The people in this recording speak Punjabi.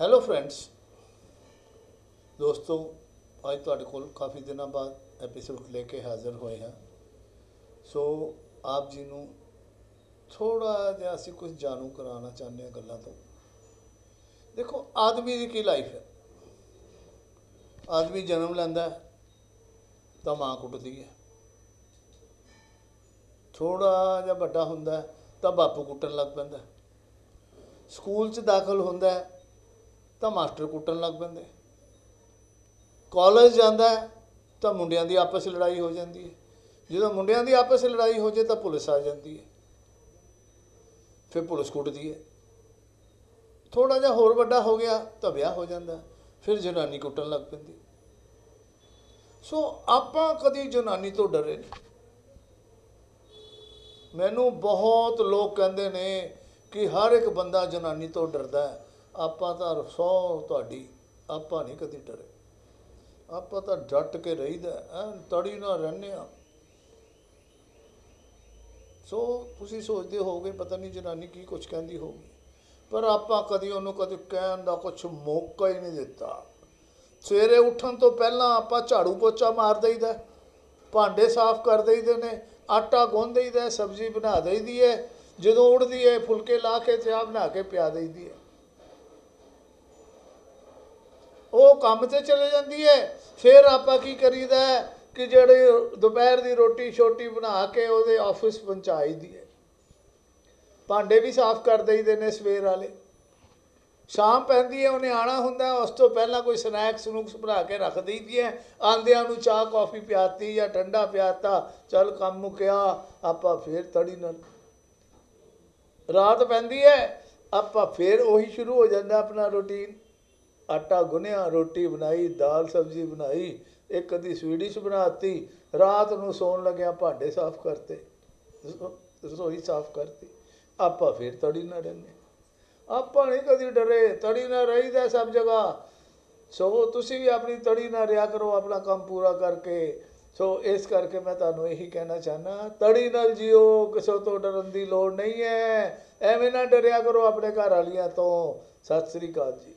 ਹੈਲੋ ਫਰੈਂਡਸ ਦੋਸਤੋ, ਅੱਜ ਤੁਹਾਡੇ ਕੋਲ ਕਾਫੀ ਦਿਨਾਂ ਬਾਅਦ ਐਪੀਸੋਡ ਲੈ ਕੇ ਹਾਜ਼ਰ ਹੋਏ ਹਾਂ। ਸੋ ਆਪ ਜੀ ਨੂੰ ਥੋੜਾ ਜਿਹਾ ਅਸੀਂ ਕੁਝ ਜਾਣੂ ਕਰਾਉਣਾ ਚਾਹੁੰਦੇ ਹਾਂ ਗੱਲਾਂ ਤੋਂ। ਦੇਖੋ, ਆਦਮੀ ਦੀ ਕੀ ਲਾਈਫ ਹੈ? ਆਦਮੀ ਜਨਮ ਲੈਂਦਾ ਤਾਂ ਮਾਂ ਕੁੱਟਦੀ ਹੈ। ਥੋੜਾ ਜਿਹਾ ਵੱਡਾ ਹੁੰਦਾ ਤਾਂ ਬਾਪੂ ਕੁੱਟਣ ਲੱਗ ਪੈਂਦਾ ਸਕੂਲ 'ਚ ਦਾਖਲ ਹੁੰਦਾ ਤਾਂ ਮਾਸਟਰ ਕੁੱਟਣ ਲੱਗ ਪੈਂਦੇ। ਕਾਲਜ ਜਾਂਦਾ ਤਾਂ ਮੁੰਡਿਆਂ ਦੀ ਆਪਸ 'ਚ ਲੜਾਈ ਹੋ ਜਾਂਦੀ ਹੈ। ਜਦੋਂ ਮੁੰਡਿਆਂ ਦੀ ਆਪਸ 'ਚ ਲੜਾਈ ਹੋ ਜੇ ਤਾਂ ਪੁਲਿਸ ਆ ਜਾਂਦੀ ਹੈ। ਫਿਰ ਪੁਲਿਸ ਕੁੱਟਦੀ ਹੈ। ਥੋੜਾ ਜਿਹਾ ਹੋਰ ਵੱਡਾ ਹੋ ਗਿਆ ਤਾਂ ਵਿਆਹ ਹੋ ਜਾਂਦਾ ਫਿਰ ਜਨਾਨੀ ਕੁੱਟਣ ਲੱਗ ਪੈਂਦੀ। ਸੋ ਆਪਾਂ ਕਦੀ ਜਨਾਨੀ ਤੋਂ ਡਰੇ ਨਹੀਂ। ਮੈਨੂੰ ਬਹੁਤ ਲੋਕ ਕਹਿੰਦੇ ਨੇ ਕਿ ਹਰ ਇੱਕ ਬੰਦਾ ਜਨਾਨੀ ਤੋਂ ਡਰਦਾ ਹੈ। ਆਪਾਂ ਤਾਂ ਸੌ ਤੁਹਾਡੀ, ਆਪਾਂ ਨਹੀਂ ਕਦੀ ਡਰੇ। ਆਪਾਂ ਤਾਂ ਡਟ ਕੇ ਰਹੀਦਾ ਐ ਤੜੀ ਨਾਲ ਰਹਿੰਦੇ ਆ ਸੋ ਤੁਸੀਂ ਸੋਚਦੇ ਹੋਗੇ ਪਤਾ ਨਹੀਂ ਜਨਾਨੀ ਕੀ ਕੁਝ ਕਹਿੰਦੀ ਹੋਊਗੀ। ਪਰ ਆਪਾਂ ਕਦੀ ਉਹਨੂੰ ਕਦੇ ਕਹਿਣ ਦਾ ਕੁਝ ਮੌਕਾ ਹੀ ਨਹੀਂ ਦਿੱਤਾ। ਸਵੇਰੇ ਉੱਠਣ ਤੋਂ ਪਹਿਲਾਂ ਆਪਾਂ ਝਾੜੂ ਪੋਚਾ ਮਾਰ ਦਈਦਾ ਭਾਂਡੇ ਸਾਫ਼ ਕਰ ਦਈਦੇ ਨੇ, ਆਟਾ ਗੁੰਨ ਦਈਦਾ ਸਬਜ਼ੀ ਬਣਾ ਦਈਦੀ ਹੈ, ਜਦੋਂ ਉੱਠਦੀ ਹੈ, ਫੁਲਕੇ ਲਾ ਕੇ ਚਾਹ ਬਣਾ ਕੇ ਪਿਆ ਦਈਦੀ ਹੈ ਉਹ ਕੰਮ ਤੇ ਚਲੇ ਜਾਂਦੀ ਹੈ ਫਿਰ ਆਪਾਂ ਕੀ ਕਰੀਦਾ ਕਿ ਜਿਹੜੇ ਦੁਪਹਿਰ ਦੀ ਰੋਟੀ ਛੋਟੀ ਬਣਾ ਕੇ ਉਹਦੇ ਆਫਿਸ ਪਹੁੰਚਾਈ ਦੀ ਹੈ ਭਾਂਡੇ ਵੀ ਸਾਫ਼ ਕਰ ਦਈਦੇ ਨੇ ਸਵੇਰ ਵਾਲੇ। ਸ਼ਾਮ ਪੈਂਦੀ ਹੈ ਉਹਨੇ ਆਣਾ ਹੁੰਦਾ, ਉਸ ਤੋਂ ਪਹਿਲਾਂ ਕੋਈ ਸਨੈਕਸ ਨੂਕਸ ਬਣਾ ਕੇ ਰੱਖ ਦਈਦੀ ਹੈ ਆਂਦਿਆਂ ਨੂੰ ਚਾਹ ਕੌਫੀ ਪਿਆਤੀ ਜਾਂ ਠੰਡਾ ਪਿਆਤਾ, ਚੱਲ ਕੰਮ ਮੁੱਕਿਆ, ਆਪਾਂ ਫੇਰ ਤੜੀ ਨਾਲ। ਰਾਤ ਪੈਂਦੀ ਹੈ ਆਪਾਂ ਫੇਰ ਉਹੀ ਸ਼ੁਰੂ ਹੋ ਜਾਂਦਾ ਆਪਣਾ ਰੁਟੀਨ ਆਟਾ ਗੁੰਨਿਆ, ਰੋਟੀ ਬਣਾਈ, ਦਾਲ ਸਬਜ਼ੀ ਬਣਾਈ, ਇੱਕ ਅੱਧੀ ਸਵੀਡਿਸ਼ ਬਣਾਤੀ, ਰਾਤ ਨੂੰ ਸੌਣ ਲੱਗਿਆ ਭਾਂਡੇ ਸਾਫ਼ ਕਰਤੇ ਰਸੋਈ ਸਾਫ਼ ਕਰਤੀ। ਆਪਾਂ ਫੇਰ ਤੜੀ ਨਾ ਰਹਿੰਦੇ। ਆਪਾਂ ਨਹੀਂ ਕਦੀ ਡਰੇ, ਤੜੀ ਨਾ ਰਹੀਦਾ ਸਭ ਜਗ੍ਹਾ। ਸੋ ਤੁਸੀਂ ਵੀ ਆਪਣੀ ਤੜੀ ਨਾ ਰਿਆ ਕਰੋ, ਆਪਣਾ ਕੰਮ ਪੂਰਾ ਕਰਕੇ। ਸੋ ਇਸ ਕਰਕੇ ਮੈਂ ਤੁਹਾਨੂੰ ਇਹੀ ਕਹਿਣਾ ਚਾਹਨਾ ਤੜੀ ਨਾਲ ਜਿਓ, ਕਿਸੇ ਤੋਂ ਡਰਨ ਦੀ ਲੋੜ ਨਹੀਂ ਹੈ। ਐਵੇਂ ਨਾ ਡਰਿਆ ਕਰੋ ਆਪਣੇ ਘਰ ਵਾਲੀਆਂ ਤੋਂ। ਸਤਿ ਸ੍ਰੀ ਅਕਾਲ ਜੀ।